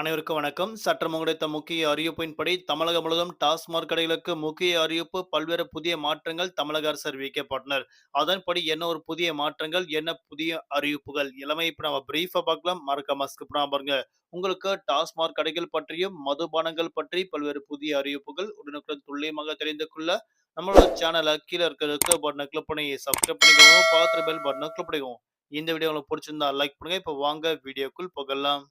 அனைவருக்கும் வணக்கம். சற்றம் கிடைத்த முக்கிய அறிவிப்பின்படி, தமிழகம் முழுவதும் டாஸ்மாக் கடைகளுக்கு முக்கிய அறிவிப்பு, பல்வேறு புதிய மாற்றங்கள் தமிழக அரசு அறிவிக்கப்பட்டனர். அதன்படி என்ன ஒரு புதிய மாற்றங்கள், என்ன புதிய அறிவிப்புகள் எல்லாமே இப்ப நம்ம பிரீஃபா பார்க்கலாம். மறக்க ஸ்கிப் பாருங்க. உங்களுக்கு டாஸ்மாக் கடைகள் பற்றியும், மதுபானங்கள் பற்றி பல்வேறு புதிய அறிவிப்புகள் உடனுக்குடன் துல்லியமாக தெரிந்து கொள்ள, நம்மளோட சேனலை கீழே இருக்கிற பட்டனை கிளிக் பண்ணி சப்ஸ்கிரைப் பண்ணிக்கோங்க. பார்த்து பெல் பட்டனை கிளிக் பண்ணிக்கோங்க. இந்த வீடியோ உங்களுக்கு பிடிச்சிருந்தா லைக் பண்ணுங்க. இப்போ வாங்க வீடியோக்குள் போகலாம்.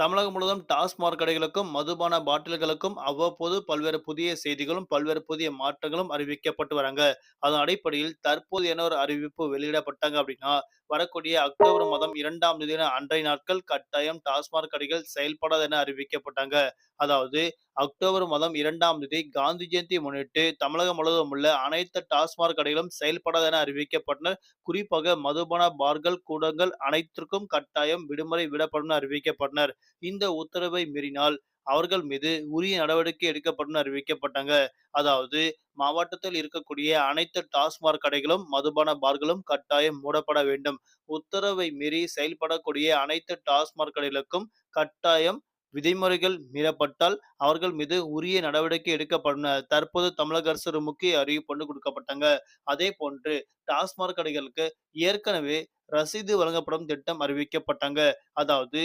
தமிழகம் முழுவதும் டாஸ்மாக் கடைகளுக்கும், மதுபான பாட்டில்களுக்கும் அவ்வப்போது பல்வேறு புதிய செய்திகளும், பல்வேறு புதிய மாற்றங்களும் அறிவிக்கப்பட்டு வராங்க. அதன் அடிப்படையில் தற்போது என்ன ஒரு அறிவிப்பு வெளியிடப்பட்டாங்க அப்படின்னா, வரக்கூடிய அக்டோபர் மாதம் இரண்டாம் தேதி அன்றைய நாட்கள் கட்டாயம் டாஸ்மாக் கடைகள் செயல்படாது என அறிவிக்கப்பட்டாங்க. அதாவது அக்டோபர் மாதம் இரண்டாம் தேதி காந்தி ஜெயந்தி முன்னிட்டு தமிழகம் முழுவதும் உள்ள அனைத்து டாஸ்மாக் கடைகளும் செயல்படாது என அறிவிக்கப்பட்டனர் குறிப்பாக மதுபான பார்கள், கூடங்கள் அனைத்திற்கும் கட்டாயம் விடுமுறை விடப்படும் என அறிவிக்கப்பட்டனர். இந்த உத்தரவை மீறினால் அவர்கள் மீது உரிய நடவடிக்கை எடுக்கப்படும் அறிவிக்கப்பட்டாங்க. அதாவது மாவட்டத்தில் இருக்கக்கூடிய அனைத்து டாஸ்மாக் கடைகளும், மதுபான பார்களும் கட்டாயம் மூடப்பட வேண்டும். உத்தரவை மீறி செயல்படக்கூடிய அனைத்து டாஸ்மாக் கடைகளுக்கும் கட்டாயம் விதிமுறைகள் மீறப்பட்டால் அவர்கள் மீது உரிய நடவடிக்கை எடுக்கப்படும் தற்போது தமிழக அரசு ஒரு முக்கிய அறிவிப்பு கொடுக்கப்பட்டாங்க அதே போன்று டாஸ்மாக் கடைகளுக்கு ஏற்கனவே ரசீது வழங்கப்படும் திட்டம் அறிவிக்கப்பட்டாங்க. அதாவது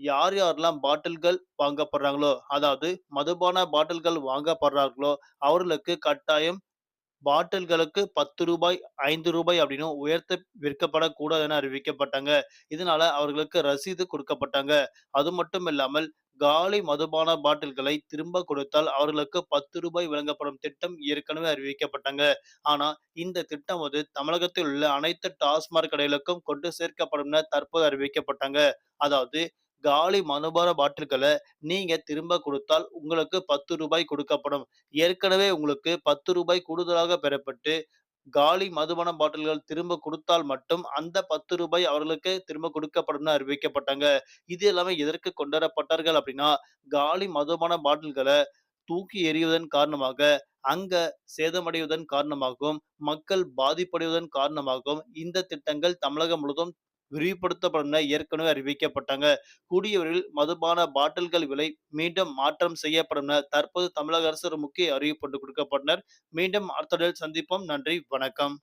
யார் யாரெல்லாம் பாட்டில்கள் வாங்கப்படுறாங்களோ, அதாவது மதுபான பாட்டில்கள் வாங்கப்படுறார்களோ, அவர்களுக்கு கட்டாயம் பாட்டில்களுக்கு பத்து ரூபாய் ஐந்து ரூபாய் அப்படின்னு உயர்த்த விற்கப்படக்கூடாது என அறிவிக்கப்பட்டாங்க. இதனால அவர்களுக்கு ரசீது கொடுக்கப்பட்டாங்க அது மட்டும் இல்லாமல் காலி மதுபான பாட்டில்களை திரும்ப கொடுத்தால் அவர்களுக்கு பத்து ரூபாய் வழங்கப்படும் திட்டம் ஏற்கனவே அறிவிக்கப்பட்டாங்க. ஆனா இந்த திட்டம் வந்து தமிழகத்தில் உள்ள அனைத்து டாஸ்மாக் கடைகளுக்கும் கொண்டு சேர்க்கப்படும் என தற்போது அறிவிக்கப்பட்டாங்க. அதாவது காலி மதுபான பாட்டில்களை நீங்க திரும்ப கொடுத்தால் உங்களுக்கு பத்து ரூபாய் கொடுக்கப்படும். ஏற்கனவே உங்களுக்கு பத்து ரூபாய் கூடுதலாக பெறப்பட்டு, காலி மதுபான பாட்டில்கள் திரும்ப கொடுத்தால் மட்டும் அந்த பத்து ரூபாய் அவர்களுக்கு திரும்ப கொடுக்கப்படும் அறிவிக்கப்பட்டாங்க. இது எல்லாமே எதற்கு கொண்டு வரப்பட்டார்கள் அப்படின்னா, காலி மதுபான பாட்டில்களை தூக்கி எறிவதன் காரணமாக, அங்க சேதமடைவதன் காரணமாகவும், மக்கள் பாதிப்படைவதன் காரணமாகவும் இந்த திட்டங்கள் தமிழகம் முழுவதும் விரிவுபடுத்தப்படும் ஏற்கனவே அறிவிக்கப்பட்டாங்க. கூடிய விரைவில் மதுபான பாட்டில்கள் விலை மீண்டும் மாற்றம் செய்யப்படும் தற்போது தமிழக அரசு ஒரு முக்கிய அறிவிப்பு கொடுக்கப்பட்டனர் மீண்டும் அடுத்த சந்திப்போம். நன்றி, வணக்கம்.